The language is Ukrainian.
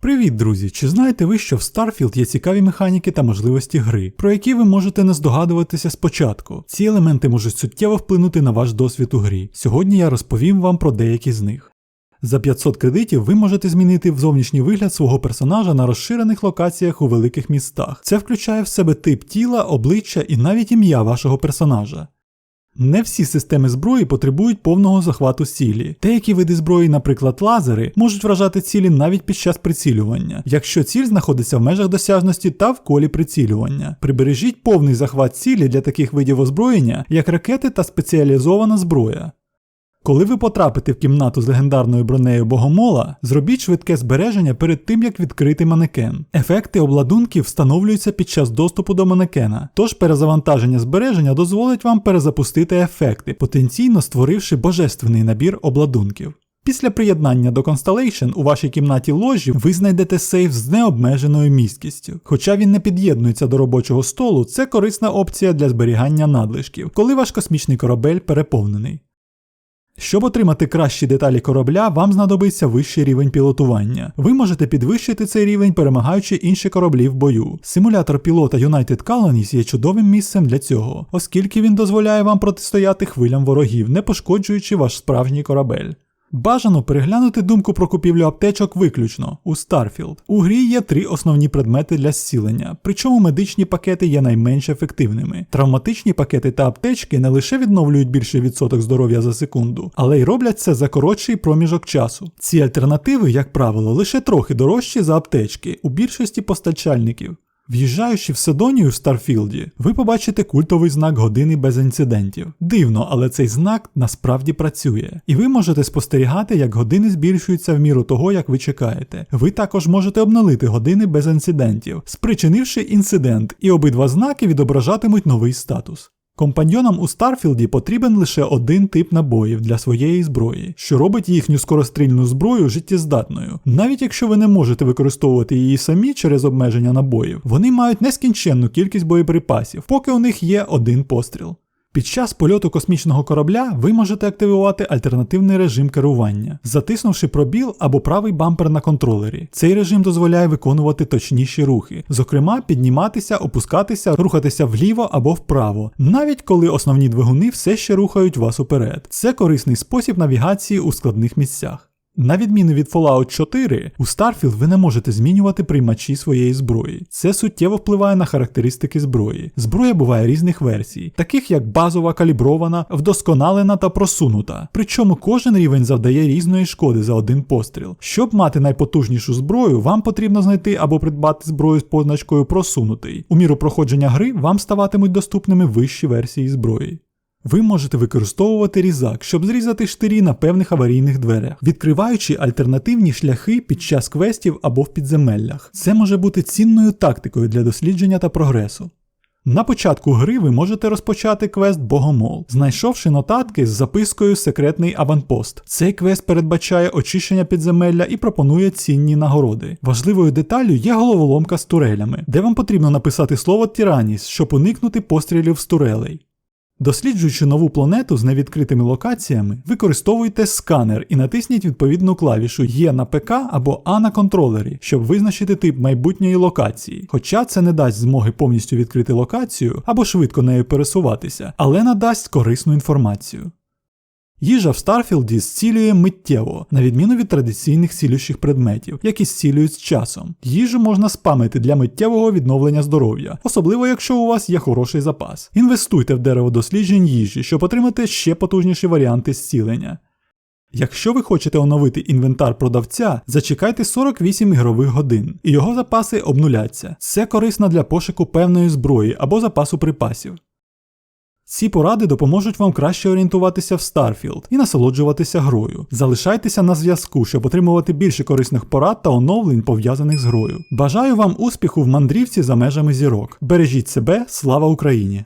Привіт, друзі! Чи знаєте ви, що в Starfield є цікаві механіки та можливості гри, про які ви можете не здогадуватися спочатку? Ці елементи можуть суттєво вплинути на ваш досвід у грі. Сьогодні я розповім вам про деякі з них. За 500 кредитів ви можете змінити зовнішній вигляд свого персонажа на розширених локаціях у великих містах. Це включає в себе тип тіла, обличчя і навіть ім'я вашого персонажа. Не всі системи зброї потребують повного захвату цілі. Деякі види зброї, наприклад, лазери, можуть вражати цілі навіть під час прицілювання, якщо ціль знаходиться в межах досяжності та в колі прицілювання. Прибережіть повний захват цілі для таких видів озброєння, як ракети та спеціалізована зброя. Коли ви потрапите в кімнату з легендарною бронею Богомола, зробіть швидке збереження перед тим, як відкрити манекен. Ефекти обладунків встановлюються під час доступу до манекена, тож перезавантаження збереження дозволить вам перезапустити ефекти, потенційно створивши божественний набір обладунків. Після приєднання до Constellation у вашій кімнаті ложі ви знайдете сейф з необмеженою місткістю. Хоча він не під'єднується до робочого столу, це корисна опція для зберігання надлишків, коли ваш космічний корабель переповнений. Щоб отримати кращі деталі корабля, вам знадобиться вищий рівень пілотування. Ви можете підвищити цей рівень, перемагаючи інші кораблі в бою. Симулятор пілота United Colonies є чудовим місцем для цього, оскільки він дозволяє вам протистояти хвилям ворогів, не пошкоджуючи ваш справжній корабель. Бажано переглянути думку про купівлю аптечок виключно у Starfield. У грі є три основні предмети для зцілення, причому медичні пакети є найменш ефективними. Травматичні пакети та аптечки не лише відновлюють більший відсоток здоров'я за секунду, але й роблять це за коротший проміжок часу. Ці альтернативи, як правило, лише трохи дорожчі за аптечки у більшості постачальників. В'їжджаючи в Седонію в Старфілді, ви побачите культовий знак години без інцидентів. Дивно, але цей знак насправді працює. І ви можете спостерігати, як години збільшуються в міру того, як ви чекаєте. Ви також можете обнулити години без інцидентів, спричинивши інцидент, і обидва знаки відображатимуть новий статус. Компаньйонам у Старфілді потрібен лише один тип набоїв для своєї зброї, що робить їхню скорострільну зброю життєздатною. Навіть якщо ви не можете використовувати її самі через обмеження набоїв, вони мають нескінченну кількість боєприпасів, поки у них є один постріл. Під час польоту космічного корабля ви можете активувати альтернативний режим керування, затиснувши пробіл або правий бампер на контролері. Цей режим дозволяє виконувати точніші рухи, зокрема, підніматися, опускатися, рухатися вліво або вправо, навіть коли основні двигуни все ще рухають вас уперед. Це корисний спосіб навігації у складних місцях. На відміну від Fallout 4, у Starfield ви не можете змінювати приймачі своєї зброї. Це суттєво впливає на характеристики зброї. Зброя буває різних версій, таких як базова калібрована, вдосконалена та просунута. Причому кожен рівень завдає різної шкоди за один постріл. Щоб мати найпотужнішу зброю, вам потрібно знайти або придбати зброю з позначкою просунутий. У міру проходження гри вам ставатимуть доступними вищі версії зброї. Ви можете використовувати різак, щоб зрізати штирі на певних аварійних дверях, відкриваючи альтернативні шляхи під час квестів або в підземеллях. Це може бути цінною тактикою для дослідження та прогресу. На початку гри ви можете розпочати квест Богомол, знайшовши нотатки з запискою Секретний аванпост. Цей квест передбачає очищення підземелля і пропонує цінні нагороди. Важливою деталлю є головоломка з турелями, де вам потрібно написати слово Тіраніс, щоб уникнути пострілів з турелей. Досліджуючи нову планету з невідкритими локаціями, використовуйте сканер і натисніть відповідну клавішу Є на ПК або А на контролері, щоб визначити тип майбутньої локації. Хоча це не дасть змоги повністю відкрити локацію або швидко нею пересуватися, але надасть корисну інформацію. Їжа в Старфілді зцілює миттєво, на відміну від традиційних цілющих предметів, які зцілюють з часом. Їжу можна спамити для миттєвого відновлення здоров'я, особливо якщо у вас є хороший запас. Інвестуйте в дерево досліджень їжі, щоб отримати ще потужніші варіанти зцілення. Якщо ви хочете оновити інвентар продавця, зачекайте 48 ігрових годин, і його запаси обнуляться. Це корисно для пошуку певної зброї або запасу припасів. Ці поради допоможуть вам краще орієнтуватися в Starfield і насолоджуватися грою. Залишайтеся на зв'язку, щоб отримувати більше корисних порад та оновлень пов'язаних з грою. Бажаю вам успіху в мандрівці за межами зірок. Бережіть себе, слава Україні!